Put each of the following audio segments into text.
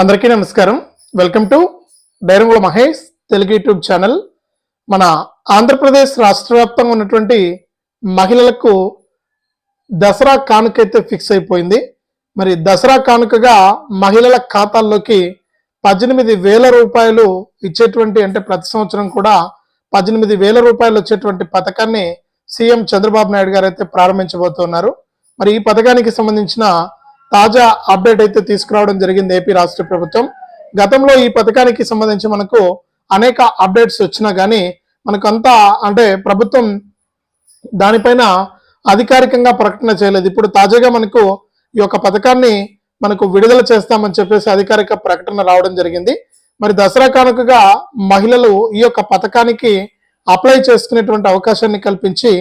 అందరికీ నమస్కారం. Welcome to డైరంగుల మహేష్ తెలుగు యూట్యూబ్ ఛానల్ మన ఆంధ్రప్రదేశ్ రాష్ట్ర వ్యాప్తంగా ఉన్నటువంటి మహిళలకు దసరా కానుక అయితే ఫిక్స్ అయిపోయింది. మరి దసరా కానుకగా మహిళల ఖాతాల్లోకి పద్దెనిమిది వేల రూపాయలు ఇచ్చేటువంటి అంటే ప్రతి సంవత్సరం కూడా పద్దెనిమిది వేల రూపాయలు వచ్చేటువంటి పథకాన్ని సీఎం చంద్రబాబు నాయుడు గారు అయితే ప్రారంభించబోతున్నారు. మరి ఈ పథకానికి సంబంధించిన తాజా అప్డేట్ అయితే తీసుకురావడం జరిగింది ఏపీ రాష్ట్ర ప్రభుత్వం. గతంలో ఈ పథకానికి సంబంధించి మనకు అనేక అప్డేట్స్ వచ్చినా కానీ మనకంతా అంటే ప్రభుత్వం దానిపైన అధికారికంగా ప్రకటన చేయలేదు. ఇప్పుడు తాజాగా మనకు ఈ యొక్క పథకాన్ని మనకు విడుదల చేస్తామని చెప్పేసి అధికారిక ప్రకటన రావడం జరిగింది. మరి దసరా కానుకగా మహిళలు ఈ యొక్క పథకానికి అప్లై చేసుకునేటువంటి అవకాశాన్ని కల్పించి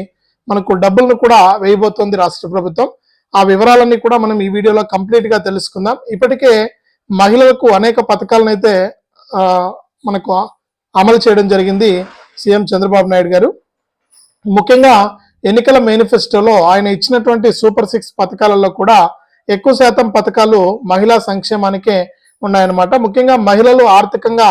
మనకు డబ్బులను కూడా వేయబోతోంది రాష్ట్ర ప్రభుత్వం. ఆ వివరాలన్నీ కూడా మనం ఈ వీడియోలో కంప్లీట్గా తెలుసుకుందాం. ఇప్పటికే మహిళలకు అనేక పథకాలను అయితే మనకు అమలు చేయడం జరిగింది సీఎం చంద్రబాబు నాయుడు గారు. ముఖ్యంగా ఎన్నికల మేనిఫెస్టోలో ఆయన ఇచ్చినటువంటి సూపర్ సిక్స్ పథకాలలో కూడా ఎక్కువ శాతం పథకాలు మహిళా సంక్షేమానికే ఉన్నాయన్నమాట. ముఖ్యంగా మహిళలు ఆర్థికంగా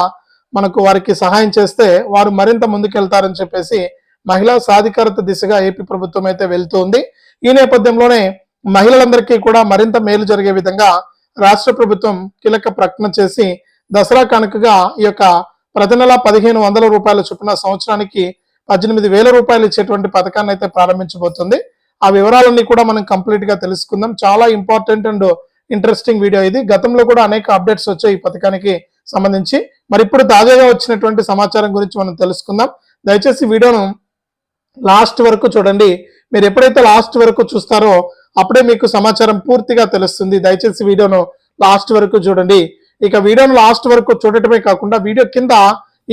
మనకు వారికి సహాయం చేస్తే వారు మరింత ముందుకెళ్తారని చెప్పేసి మహిళా సాధికారత దిశగా ఏపీ ప్రభుత్వం అయితే వెళ్తుంది. ఈ నేపథ్యంలోనే మహిళలందరికీ కూడా మరింత మేలు జరిగే విధంగా రాష్ట్ర ప్రభుత్వం కీలక ప్రకటన చేసి దసరా కానుకగా ఈ యొక్క ప్రతి నెల పదిహేను వందల రూపాయల చొప్పున సంవత్సరానికి పద్దెనిమిది వేల రూపాయలు ఇచ్చేటువంటి పథకాన్ని అయితే ప్రారంభించబోతుంది. ఆ వివరాలన్నీ కూడా మనం కంప్లీట్గా తెలుసుకుందాం. చాలా ఇంపార్టెంట్ అండ్ ఇంట్రెస్టింగ్ వీడియో ఇది. గతంలో కూడా అనేక అప్డేట్స్ వచ్చాయి ఈ పథకానికి సంబంధించి. మరి ఇప్పుడు తాజాగా వచ్చినటువంటి సమాచారం గురించి మనం తెలుసుకుందాం. దయచేసి వీడియోను లాస్ట్ వరకు చూడండి. మీరు ఎప్పుడైతే లాస్ట్ వరకు చూస్తారో అప్పుడే మీకు సమాచారం పూర్తిగా తెలుస్తుంది. దయచేసి వీడియోను లాస్ట్ వరకు చూడండి. ఇక వీడియోను లాస్ట్ వరకు చూడటమే కాకుండా వీడియో కింద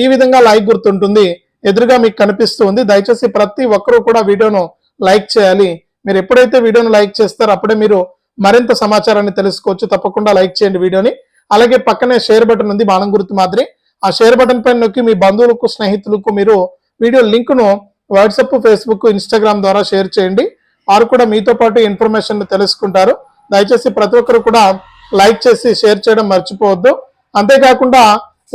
ఈ విధంగా లైక్ గుర్తుంటుంది. ఎదురుగా మీకు కనిపిస్తుంది దయచేసి ప్రతి ఒక్కరూ కూడా వీడియోను లైక్ చేయాలి. మీరు ఎప్పుడైతే వీడియోను లైక్ చేస్తారో అప్పుడే మీరు మరింత సమాచారాన్ని తెలుసుకోవచ్చు. తప్పకుండా లైక్ చేయండి వీడియోని. అలాగే పక్కనే షేర్ బటన్ ఉంది. బాణం గుర్తు మాదిరి. ఆ షేర్ బటన్ పైన నొక్కి మీ బంధువులకు స్నేహితులకు మీరు వీడియో లింక్ను వాట్సప్ వాట్సాప్ ఫేస్బుక్ ఇన్స్టాగ్రామ్ ద్వారా షేర్ చేయండి. వారు కూడా మీతో పాటు ఇన్ఫర్మేషన్ తెలుసుకుంటారు. దయచేసి ప్రతి ఒక్కరు కూడా లైక్ చేసి షేర్ చేయడం మర్చిపోవద్దు. అంతేకాకుండా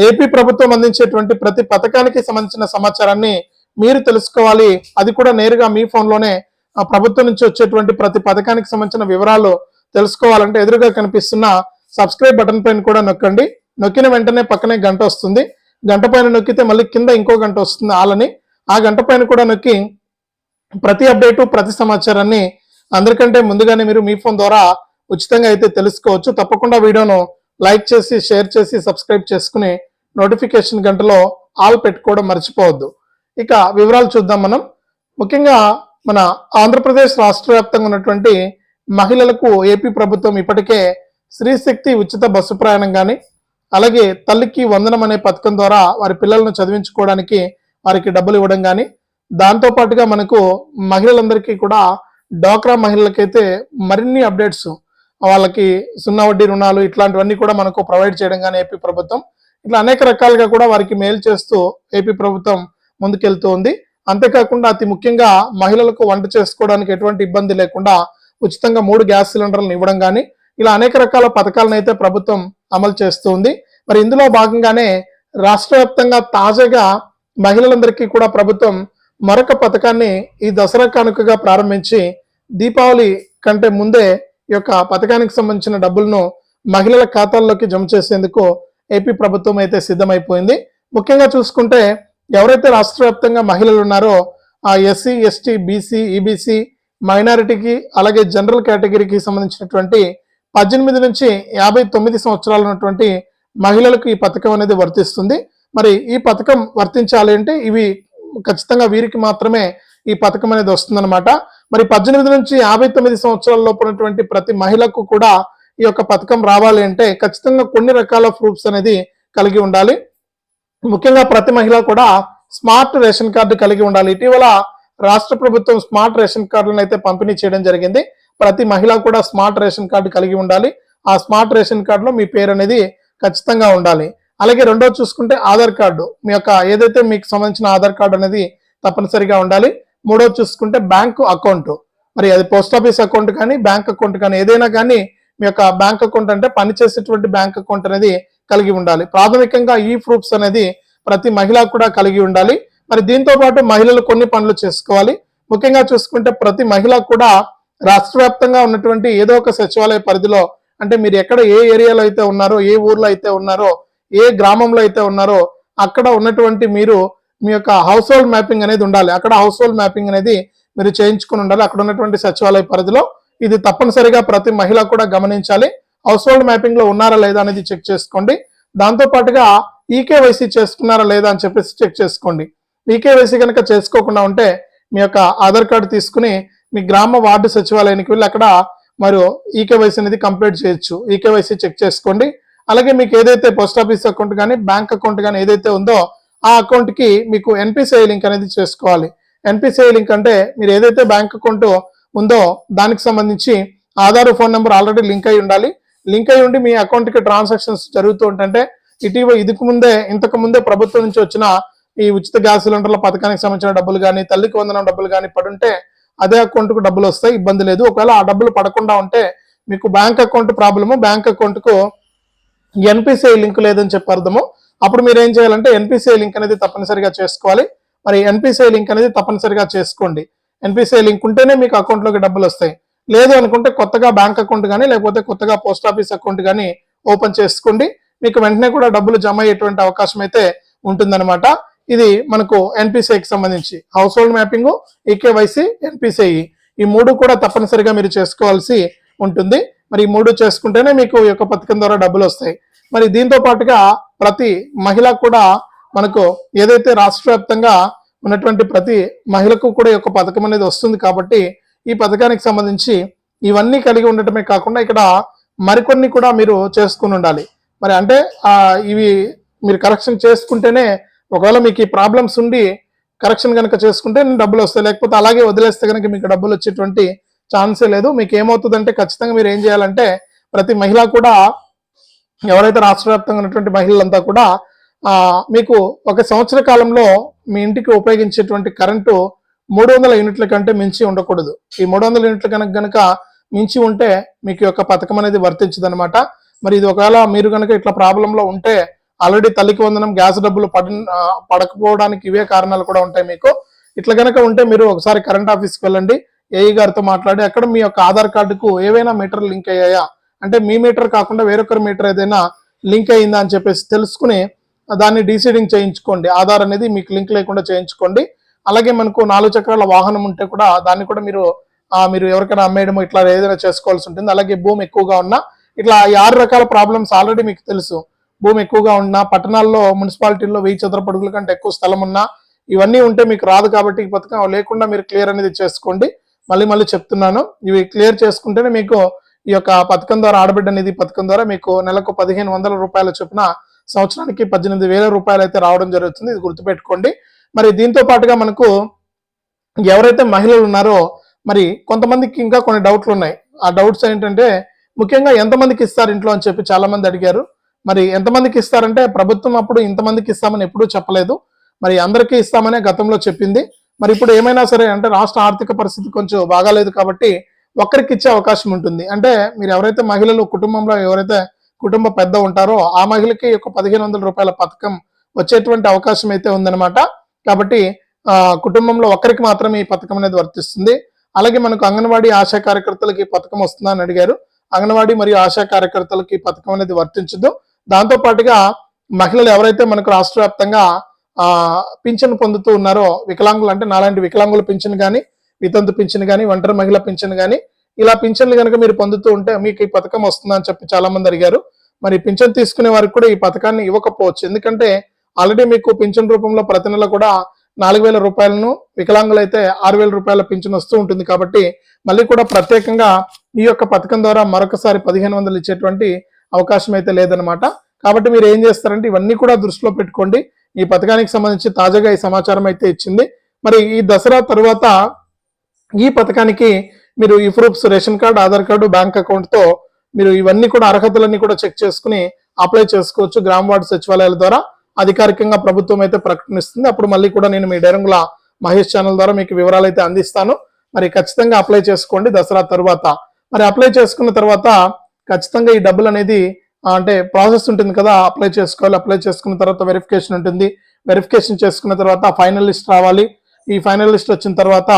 ఏపీ ప్రభుత్వం అందించేటువంటి ప్రతి పథకానికి సంబంధించిన సమాచారాన్ని మీరు తెలుసుకోవాలి. అది కూడా నేరుగా మీ ఫోన్లోనే ఆ ప్రభుత్వం నుంచి వచ్చేటువంటి ప్రతి పథకానికి సంబంధించిన వివరాలు తెలుసుకోవాలంటే ఎదురుగా కనిపిస్తున్న సబ్స్క్రైబ్ బటన్ పైన కూడా నొక్కండి. నొక్కిన వెంటనే పక్కనే గంట వస్తుంది. గంట పైన నొక్కితే మళ్ళీ కింద ఇంకో గంట వస్తుంది ఆలని. ఆ గంట పైన కూడా నొక్కి ప్రతి అప్డేటు ప్రతి సమాచారాన్ని అందరికంటే ముందుగానే మీరు మీ ఫోన్ ద్వారా ఉచితంగా అయితే తెలుసుకోవచ్చు. తప్పకుండా వీడియోను లైక్ చేసి షేర్ చేసి సబ్స్క్రైబ్ చేసుకుని నోటిఫికేషన్ గంటలో ఆల్ పెట్టుకోవడం మర్చిపోవద్దు. ఇక వివరాలు చూద్దాం మనం. ముఖ్యంగా మన ఆంధ్రప్రదేశ్ రాష్ట్ర వ్యాప్తంగా ఉన్నటువంటి మహిళలకు ఏపీ ప్రభుత్వం ఇప్పటికే స్త్రీశక్తి ఉచిత బస్సు ప్రయాణం కానీ అలాగే తల్లికి వందనం అనే పథకం ద్వారా వారి పిల్లలను చదివించుకోవడానికి వారికి డబ్బులు ఇవ్వడం కానీ దాంతో పాటుగా మనకు మహిళలందరికీ కూడా డ్వాక్రా మహిళలకైతే మరిన్ని అప్డేట్స్ వాళ్ళకి సున్నా వడ్డీ రుణాలు ఇట్లాంటివన్నీ కూడా మనకు ప్రొవైడ్ చేయడం కానీ ఏపీ ప్రభుత్వం. ఇట్లా అనేక రకాలుగా కూడా వారికి మేలు చేస్తూ ఏపీ ప్రభుత్వం ముందుకెళ్తూ ఉంది అంతేకాకుండా అతి ముఖ్యంగా మహిళలకు వంట చేసుకోవడానికి ఎటువంటి ఇబ్బంది లేకుండా ఉచితంగా మూడు గ్యాస్ సిలిండర్లను ఇవ్వడం కానీ ఇలా అనేక రకాల పథకాలను అయితే ప్రభుత్వం అమలు చేస్తూ ఉంది మరి ఇందులో భాగంగానే రాష్ట్ర వ్యాప్తంగా తాజాగా మహిళలందరికీ కూడా ప్రభుత్వం మరొక పథకాన్ని ఈ దసరా కానుకగా ప్రారంభించి దీపావళి కంటే ముందే ఈ యొక్క పథకానికి సంబంధించిన డబ్బులను మహిళల ఖాతాల్లోకి జమ చేసేందుకు ఏపీ ప్రభుత్వం అయితే సిద్ధమైపోయింది. ముఖ్యంగా చూసుకుంటే ఎవరైతే రాష్ట్ర వ్యాప్తంగా మహిళలు ఉన్నారో ఆ ఎస్సీ ఎస్టీ బీసీ ఈబీసీ మైనారిటీకి అలాగే జనరల్ కేటగిరీకి సంబంధించినటువంటి పద్దెనిమిది నుంచి యాభై తొమ్మిది సంవత్సరాలు ఉన్నటువంటి మహిళలకు ఈ పథకం అనేది వర్తిస్తుంది. మరి ఈ పథకం వర్తించాలి అంటే ఇవి ఖచ్చితంగా వీరికి మాత్రమే ఈ పథకం అనేది వస్తుందన్నమాట. మరి పద్దెనిమిది నుంచి యాభై తొమ్మిది సంవత్సరాల ఉన్నటువంటి ప్రతి మహిళకు కూడా ఈ యొక్క పథకం రావాలి అంటే ఖచ్చితంగా కొన్ని రకాల ప్రూఫ్స్ అనేది కలిగి ఉండాలి. ముఖ్యంగా ప్రతి మహిళ కూడా స్మార్ట్ రేషన్ కార్డు కలిగి ఉండాలి. ఇటీవల రాష్ట్ర ప్రభుత్వం స్మార్ట్ రేషన్ కార్డులను అయితే పంపిణీ చేయడం జరిగింది. ప్రతి మహిళ కూడా స్మార్ట్ రేషన్ కార్డు కలిగి ఉండాలి. ఆ స్మార్ట్ రేషన్ కార్డులో మీ పేరు అనేది ఖచ్చితంగా ఉండాలి. అలాగే రెండోది చూసుకుంటే ఆధార్ కార్డు. మీ యొక్క ఏదైతే మీకు సంబంధించిన ఆధార్ కార్డు అనేది తప్పనిసరిగా ఉండాలి. మూడోది చూసుకుంటే బ్యాంకు అకౌంట్. మరి అది పోస్ట్ ఆఫీస్ అకౌంట్ కానీ బ్యాంక్ అకౌంట్ కానీ ఏదైనా కానీ మీ యొక్క బ్యాంక్ అకౌంట్ అంటే పనిచేసేటువంటి బ్యాంక్ అకౌంట్ అనేది కలిగి ఉండాలి. ప్రాథమికంగా ఈ ప్రూఫ్స్ అనేది ప్రతి మహిళ కూడా కలిగి ఉండాలి. మరి దీంతో పాటు మహిళలు కొన్ని పనులు చేసుకోవాలి. ముఖ్యంగా చూసుకుంటే ప్రతి మహిళ కూడా రాష్ట్ర వ్యాప్తంగా ఉన్నటువంటి ఏదో ఒక సచివాలయ పరిధిలో అంటే మీరు ఎక్కడ ఏ ఏరియాలో అయితే ఉన్నారో ఏ ఊర్లో అయితే ఉన్నారో ఏ గ్రామంలో అయితే ఉన్నారో అక్కడ ఉన్నటువంటి మీరు మీ యొక్క హౌస్ హోల్డ్ మ్యాపింగ్ అనేది ఉండాలి. అక్కడ హౌస్ హోల్డ్ మ్యాపింగ్ అనేది మీరు చేయించుకుని ఉండాలి. అక్కడ ఉన్నటువంటి సచివాలయ పరిధిలో ఇది తప్పనిసరిగా ప్రతి మహిళ కూడా గమనించాలి. హౌస్ హోల్డ్ మ్యాపింగ్లో ఉన్నారా లేదా అనేది చెక్ చేసుకోండి. దాంతో పాటుగా ఈకేవైసీ చేసుకున్నారా లేదా అని చెప్పేసి చెక్ చేసుకోండి. ఈకేవైసీ కనుక చేసుకోకుండా ఉంటే మీ యొక్క ఆధార్ కార్డు తీసుకుని మీ గ్రామ వార్డు సచివాలయానికి వెళ్ళి అక్కడ మరి ఈకేవైసీ అనేది కంప్లీట్ చేయొచ్చు. ఈకేవైసీ చెక్ చేసుకోండి. అలాగే మీకు ఏదైతే పోస్ట్ ఆఫీస్ అకౌంట్ కానీ బ్యాంక్ అకౌంట్ కానీ ఏదైతే ఉందో ఆ అకౌంట్కి మీకు ఎన్పిసిఐ లింక్ అనేది చేసుకోవాలి. ఎన్పిసిఐ లింక్ అంటే మీరు ఏదైతే బ్యాంక్ అకౌంట్ ఉందో దానికి సంబంధించి Aadhaar phone number already link అయి ఉండాలి. లింక్ అయి ఉండి మీ అకౌంట్కి ట్రాన్సాక్షన్స్ జరుగుతూ ఉంటుంటే ఇటీవల ఇదికు ముందే ఇంతకు ముందే ప్రభుత్వం నుంచి వచ్చిన ఈ ఉచిత గ్యాస్ సిలిండర్ల పథకానికి సంబంధించిన డబ్బులు కానీ తల్లికి వందనం డబ్బులు కానీ పడుంటే అదే అకౌంట్కు డబ్బులు వస్తాయి ఇబ్బంది లేదు. ఒకవేళ ఆ డబ్బులు పడకుండా ఉంటే మీకు బ్యాంక్ అకౌంట్ ప్రాబ్లము బ్యాంక్ అకౌంట్కు ఎన్పిసిఐ లింక్ లేదని చెప్పి అర్థము. అప్పుడు మీరు ఏం చేయాలంటే ఎన్పిసిఐ లింక్ అనేది తప్పనిసరిగా చేసుకోవాలి. మరి ఎన్పిసిఐ లింక్ అనేది తప్పనిసరిగా చేసుకోండి. ఎన్పిసిఐ లింక్ ఉంటేనే మీకు అకౌంట్లోకి డబ్బులు వస్తాయి. లేదు అనుకుంటే కొత్తగా బ్యాంక్ అకౌంట్ కానీ లేకపోతే కొత్తగా పోస్ట్ ఆఫీస్ అకౌంట్ కానీ ఓపెన్ చేసుకోండి. మీకు వెంటనే కూడా డబ్బులు జమ అయ్యేటువంటి అవకాశం అయితే ఉంటుందన్నమాట. ఇది మనకు ఎన్పిసిఐకి సంబంధించి. Household mapping eKYC NPCI. ఈ మూడు కూడా తప్పనిసరిగా మీరు చేసుకోవాల్సి ఉంటుంది. మరి ఈ మూడు చేసుకుంటేనే మీకు ఈ యొక్క పథకం ద్వారా డబ్బులు వస్తాయి. మరి దీంతో పాటుగా ప్రతి మహిళ కూడా మనకు ఏదైతే రాష్ట్ర వ్యాప్తంగా ఉన్నటువంటి ప్రతి మహిళకు కూడా ఈ యొక్క పథకం అనేది వస్తుంది కాబట్టి ఈ పథకానికి సంబంధించి ఇవన్నీ కలిగి ఉండటమే కాకుండా ఇక్కడ మరికొన్ని కూడా మీరు చేసుకుని ఉండాలి. మరి అంటే ఇవి మీరు కరెక్షన్ చేసుకుంటేనే ఒకవేళ మీకు ఈ ప్రాబ్లమ్స్ ఉండి కరెక్షన్ కనుక చేసుకుంటే డబ్బులు వస్తాయి. లేకపోతే అలాగే వదిలేస్తే కనుక మీకు డబ్బులు వచ్చేటువంటి ఛాన్సే లేదు. మీకు ఏమవుతుందంటే ఖచ్చితంగా మీరు ఏం చేయాలంటే ప్రతి మహిళ కూడా ఎవరైతే రాష్ట్ర వ్యాప్తంగా ఉన్నటువంటి మహిళలంతా కూడా మీకు ఒక సంవత్సర కాలంలో మీ ఇంటికి ఉపయోగించేటువంటి కరెంటు మూడు వందల యూనిట్ల కంటే మించి ఉండకూడదు. ఈ మూడు వందల యూనిట్ల కనుక గనక మించి ఉంటే మీకు యొక్క పథకం అనేది వర్తించదు మరి ఇది ఒకవేళ మీరు కనుక ఇట్లా ప్రాబ్లంలో ఉంటే ఆల్రెడీ తల్లికి వందనం గ్యాస్ డబ్బులు పడ పడకపోవడానికి ఇవే కారణాలు కూడా ఉంటాయి మీకు. ఇట్లా కనుక ఉంటే మీరు ఒకసారి కరెంట్ ఆఫీస్కి వెళ్ళండి. ఏఈ గారితో మాట్లాడి అక్కడ మీ యొక్క ఆధార్ కార్డుకు ఏవైనా మీటర్ లింక్ అయ్యాయా? అంటే మీ మీటర్ కాకుండా వేరొకరి మీటర్ ఏదైనా లింక్ అయిందా అని చెప్పేసి తెలుసుకుని దాన్ని డీసీడింగ్ చేయించుకోండి. ఆధార్ అనేది మీకు లింక్ లేకుండా చేయించుకోండి. అలాగే మనకు నాలుగు చక్రాల వాహనం ఉంటే కూడా దాన్ని కూడా మీరు మీరు ఎవరికైనా అమ్మేయడం ఇట్లా ఏదైనా చేసుకోవాల్సి ఉంటుంది. అలాగే భూమి ఎక్కువగా ఉన్నా ఇట్లా ఈ ఆరు రకాల ప్రాబ్లమ్స్ ఆల్రెడీ మీకు తెలుసు. భూమి ఎక్కువగా ఉన్నా పట్టణాల్లో మున్సిపాలిటీల్లో వెయ్యి చదరపడుగుల కంటే ఎక్కువ స్థలం ఉన్నా ఇవన్నీ ఉంటే మీకు రాదు కాబట్టి ఈ పథకం లేకుండా మీరు క్లియర్ అనేది చేసుకోండి. మళ్ళీ మళ్ళీ చెప్తున్నాను. ఇవి క్లియర్ చేసుకుంటేనే మీకు ఈ యొక్క పథకం ద్వారా ఆడబిడ్డ నిధి పథకం ద్వారా మీకు నెలకు పదిహేను వందల రూపాయల చొప్పున సంవత్సరానికి పద్దెనిమిది వేల రూపాయలు అయితే రావడం జరుగుతుంది. ఇది గుర్తుపెట్టుకోండి. మరి దీంతో పాటుగా మనకు ఎవరైతే మహిళలు ఉన్నారో మరి కొంతమందికి ఇంకా కొన్ని డౌట్లు ఉన్నాయి. ఆ డౌట్స్ ఏంటంటే ముఖ్యంగా ఎంతమందికి ఇస్తారు ఇంట్లో అని చెప్పి చాలా మంది అడిగారు. మరి ఎంతమందికి ఇస్తారంటే ప్రభుత్వం అప్పుడు ఇంతమందికి ఇస్తామని ఎప్పుడూ చెప్పలేదు. మరి అందరికీ ఇస్తామనే గతంలో చెప్పింది. మరి ఇప్పుడు ఏమైనా సరే అంటే రాష్ట్ర ఆర్థిక పరిస్థితి కొంచెం బాగాలేదు కాబట్టి ఒక్కరికి ఇచ్చే అవకాశం ఉంటుంది. అంటే మీరు ఎవరైతే మహిళలు కుటుంబంలో ఎవరైతే కుటుంబ పెద్ద ఉంటారో ఆ మహిళకి ఒక పదిహేను వందల రూపాయల పథకం వచ్చేటువంటి అవకాశం అయితే ఉందన్నమాట. కాబట్టి ఆ, కుటుంబంలో ఒక్కరికి మాత్రమే ఈ పథకం అనేది వర్తిస్తుంది. అలాగే మనకు అంగన్వాడీ ఆశా కార్యకర్తలకి పథకం వస్తుందని అడిగారు. అంగన్వాడీ మరియు ఆశా కార్యకర్తలకి పథకం అనేది వర్తించదు. దాంతో పాటుగా మహిళలు ఎవరైతే మనకు రాష్ట్ర వ్యాప్తంగా ఆ పింఛన్ పొందుతూ ఉన్నారో వికలాంగులు అంటే నాలాంటి వికలాంగుల పింఛన్ కానీ వితంతు పింఛన్ కానీ ఒంటరి మహిళ పింఛన్ కానీ ఇలా పింఛన్లు కనుక మీరు పొందుతూ ఉంటే మీకు ఈ పథకం వస్తుందని చెప్పి చాలా మంది అడిగారు. మరి పింఛన్ తీసుకునే వారికి కూడా ఈ పథకాన్ని ఇవ్వకపోవచ్చు. ఎందుకంటే ఆల్రెడీ మీకు పింఛన్ రూపంలో ప్రతి నెల కూడా నాలుగు వేల రూపాయలను వికలాంగులైతే ఆరు వేల రూపాయల పింఛన్ వస్తూ ఉంటుంది కాబట్టి మళ్ళీ కూడా ప్రత్యేకంగా ఈ యొక్క పథకం ద్వారా మరొకసారి పదిహేను వందలు ఇచ్చేటువంటి అవకాశం అయితే లేదనమాట కాబట్టి మీరు ఏం చేస్తారంటే ఇవన్నీ కూడా దృష్టిలో పెట్టుకోండి. ఈ పథకానికి సంబంధించి తాజాగా ఈ సమాచారం అయితే ఇచ్చింది. మరి ఈ దసరా తర్వాత ఈ పథకానికి మీరు ఈ proofs ration card Aadhaar card bank అకౌంట్తో మీరు ఇవన్నీ కూడా అర్హతలన్నీ కూడా చెక్ చేసుకుని అప్లై చేసుకోవచ్చు గ్రామ వార్డు సచివాలయాల ద్వారా. అధికారికంగా ప్రభుత్వం అయితే ప్రకటిస్తుంది. అప్పుడు మళ్ళీ కూడా నేను మీ డైరంగుల మహేష్ ఛానల్ ద్వారా మీకు వివరాలు అయితే అందిస్తాను. మరి ఖచ్చితంగా అప్లై చేసుకోండి దసరా తరువాత. మరి అప్లై చేసుకున్న తర్వాత ఖచ్చితంగా ఈ డబ్బులు అనేది అంటే ప్రాసెస్ ఉంటుంది కదా అప్లై చేసుకోవాలి అప్లై చేసుకున్న తర్వాత వెరిఫికేషన్ ఉంటుంది. వెరిఫికేషన్ చేసుకున్న తర్వాత ఫైనల్ లిస్ట్ రావాలి. ఈ ఫైనల్ లిస్ట్ వచ్చిన తర్వాత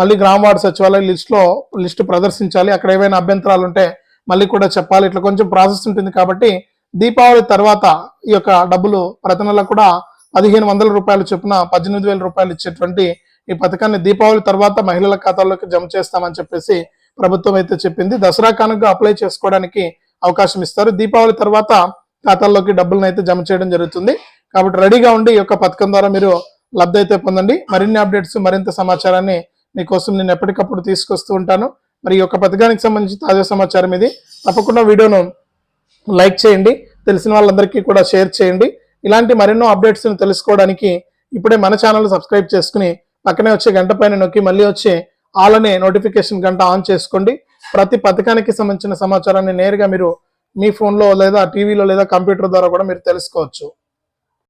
మళ్ళీ గ్రామ వార్డు సచివాలయ లిస్ట్లో లిస్టు ప్రదర్శించాలి. అక్కడ ఏవైనా అభ్యంతరాలు ఉంటే మళ్ళీ కూడా చెప్పాలి. ఇట్లా కొంచెం ప్రాసెస్ ఉంటుంది కాబట్టి దీపావళి తర్వాత ఈ యొక్క డబ్బులు ప్రతి నెల కూడా పదిహేను వందల రూపాయలు చొప్పున పద్దెనిమిది వేల రూపాయలు ఇచ్చేటువంటి ఈ పథకాన్ని దీపావళి తర్వాత మహిళల ఖాతాల్లోకి జమ చేస్తామని చెప్పేసి ప్రభుత్వం అయితే చెప్పింది. దసరా కానుక అప్లై చేసుకోవడానికి అవకాశం ఇస్తారు. దీపావళి తర్వాత ఖాతాల్లోకి డబ్బులను అయితే జమ చేయడం జరుగుతుంది. కాబట్టి రెడీగా ఉండి ఈ యొక్క పథకం ద్వారా మీరు లబ్ధి అయితే పొందండి. మరిన్ని అప్డేట్స్ మరింత సమాచారాన్ని మీకోసం నేను ఎప్పటికప్పుడు తీసుకొస్తూ ఉంటాను. మరి ఈ యొక్క పథకానికి సంబంధించి తాజా సమాచారం ఇది. తప్పకుండా వీడియోను లైక్ చేయండి. తెలిసిన వాళ్ళందరికీ కూడా షేర్ చేయండి. ఇలాంటి మరెన్నో అప్డేట్స్ని తెలుసుకోవడానికి ఇప్పుడే మన ఛానల్ సబ్స్క్రైబ్ చేసుకుని పక్కనే వచ్చే గంట పైన నొక్కి మళ్ళీ వచ్చే ఆలనే నోటిఫికేషన్ గంట ఆన్ చేసుకోండి. ప్రతి పథకానికి సంబంధించిన సమాచారాన్ని నేరుగా మీరు మీ ఫోన్లో లేదా టీవీలో లేదా కంప్యూటర్ ద్వారా కూడా మీరు తెలుసుకోవచ్చు.